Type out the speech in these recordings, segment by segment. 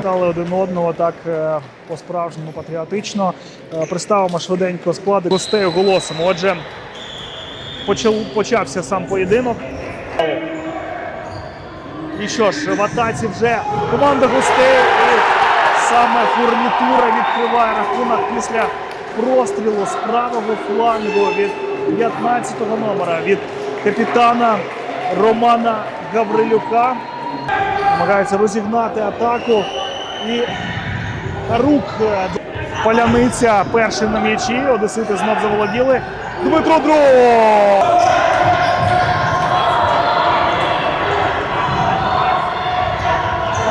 Стали один одного так е, по-справжньому патріотично. Е, Представимо швиденько склади гостей оголосимо. Отже, почав, почався сам поєдинок. І що ж, в атаці вже команда гостей. І саме фурнітура відкриває рахунок після прострілу з правого флангу від 15-го номера від капітана Романа Гаврилюка. Намагається розігнати атаку. І рук е, Паляниця перший на м'ячі. Одесити знов заволоділи. Дмитро Дров!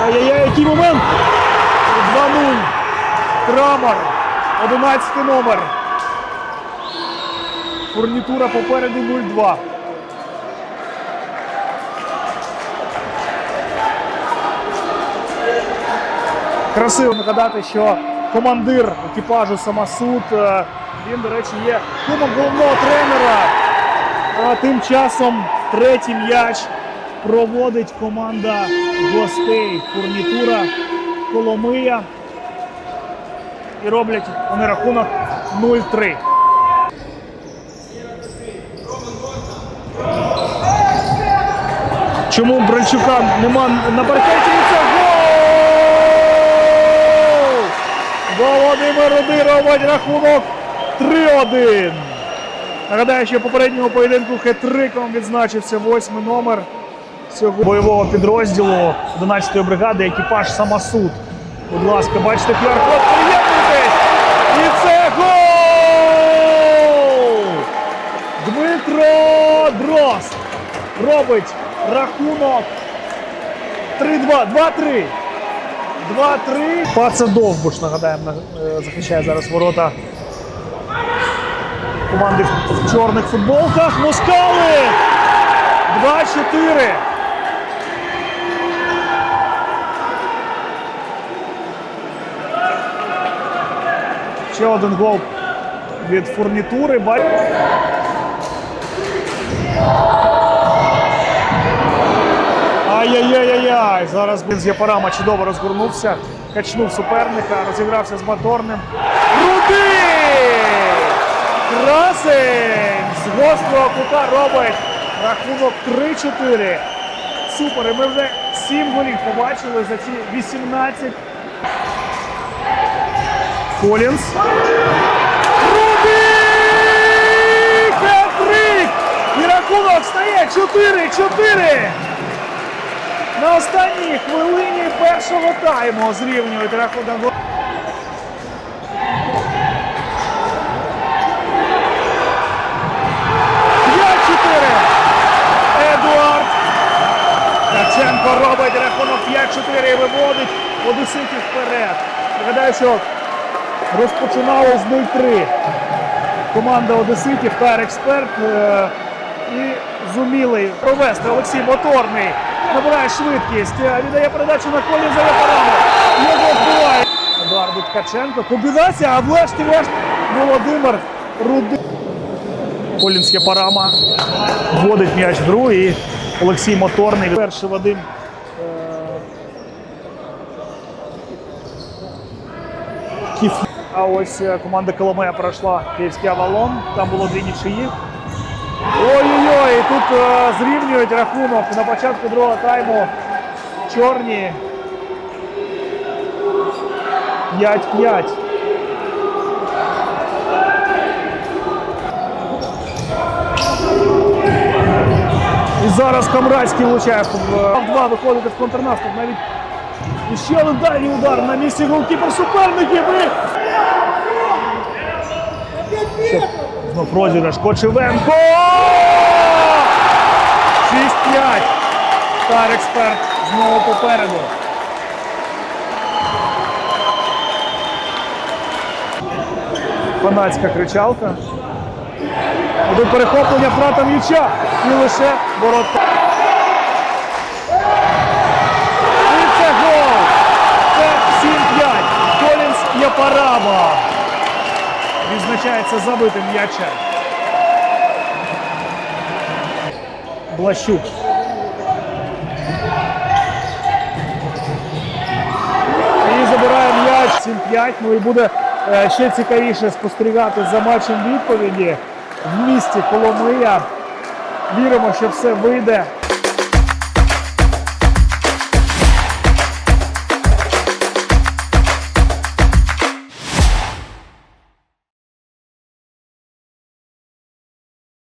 Ай-яй-яй, який момент! 2-0. Крамар. 11 номер. Фурнітура попереду 0-2. Красиво нагадати, що командир екіпажу Самасуд, е, він, до речі, є кумом головного тренера. А тим часом третій м'яч проводить команда гостей. Фурнітура Коломия. І роблять вони рахунок 0-3. Чому Бральчука нема на паркеті? І це гол! Володимир робить рахунок 3-1. Нагадаю, що в попередньому поєдинку хет-триком відзначився восьмий номер цього бойового підрозділу 11-ї бригади, екіпаж Самосуд. Будь ласка, бачите QR-код, приєднуйтесь! І це гол! Дмитро Дрозд робить рахунок 3-2, 2-3. 2-3. Паца Довбуш, нагадаємо, е, захищає зараз ворота команди в чорних футболках. Москали! 2-4. Ще один гол від фурнітури. Зараз він з Япарама чудово розгорнувся, качнув суперника, розігрався з моторним. Руди! Красень! З гострого кута робить рахунок 3-4. Супер! І ми вже 7 голів побачили за ці 18. Колінс. Руди! Хет-трик! І рахунок стає 4-4. На останній хвилині першого тайму зрівнюють рахунок. Ткаченко робить рахунок 5-4 і виводить Одеситів вперед. Нагадаю, що розпочинало з 0-3 команда Одеситів та експерт е, і зуміли провести Олексій Моторний. Набирає швидкість, е, віддає передачу на колі за Япарану. Його вбиває. Едуарду Ткаченко. Комбінація, а врешті-решт Володимир Рудий. Колінс Япарама вводить м'яч в гру і Олексій Моторний. Перший Вадим. е, А ось е, команда Коломея пройшла Київський Авалон. Там було дві нічиї. Ой-ой-ой, тут е, зрівнюють рахунок на початку другого тайму. Чорні. 5-5. І зараз Камрадський влучає в в два виходити в контрнаступ. Навіть і ще один дальній удар на місці голкіпер суперників. І... Знов розіграш Кочевенко. 6-5. Стар експерт знову попереду. Фанатська кричалка. Один перехоплення втрата м'яча і лише ворота. І це гол! Це 7-5. Колінс Япарама. Відзначається забитим м'ячем. Блащук. 7-5. Ну і буде е, ще цікавіше спостерігати за матчем відповіді в місті Коломия. Віримо, що все вийде